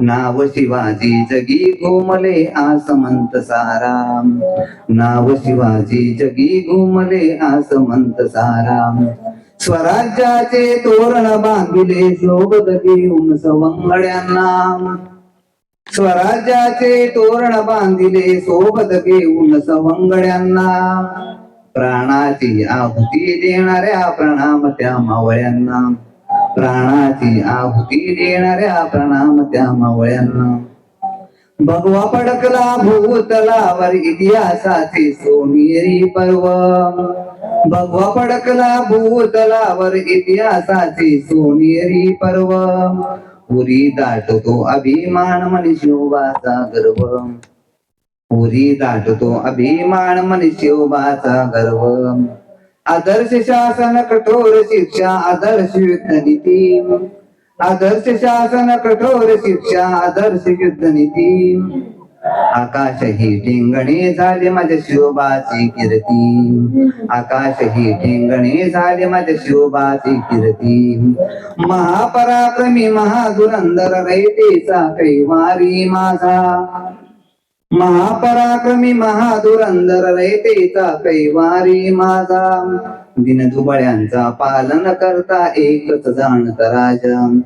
नाव शिवाजी जगी घुमले आसमंत सारा. नाव शिवाजी जगी घुमले आसमंत सारा. स्वराज्याचे तोरण बांधिले सोबत घेऊन सवंगड्यांना स्वराज्याचे तोरण बांधिले सोबत घेऊन सवंगड्यांना प्राणाची आहुती देणाऱ्या प्रणाम त्या मावळ्यांना. प्राणाची आहुती देणाऱ्या प्रणाम त्या मावळ्यांना. भगवा पडकला भूतलावर इतिहासाचे सोनेरी पर्व भगवा पडकला भूतलावर इतिहासाचे सोनेरी पर्व पुरी दाटतो अभिमान म्हणे शिवबाचा गर्व. पुरी दाटतो अभिमान म्हणे शिवबाचा गर्व. आदर्श शासन कठोर शिक्षा आदर्श युद्ध नीती. आदर्श शासन कठोर शिक्षा आदर्श युद्ध नीती. आकाश ही ठिंगणे झाले माझ्या शिवबाची कीर्ती. आकाश ही ठिंगणे झाले माझ्या शिवबाची कीर्ती. महापराक्रमी महाधुरंदर रयतेचा कैवारी माझा. महापराक्रमी महादुरंदर रयतेचा कैवारी माझा. दिनदुबळ्यांचा पालन करता एकच जाणत राजा.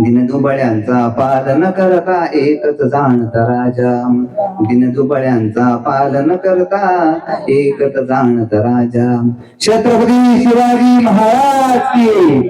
दिनदुबळ्यांचा पालन करता एकच जाणत राजा. दिनदुबळ्यांचा पालन करता एकच जाणत राजा. छत्रपती शिवाजी महाराज की.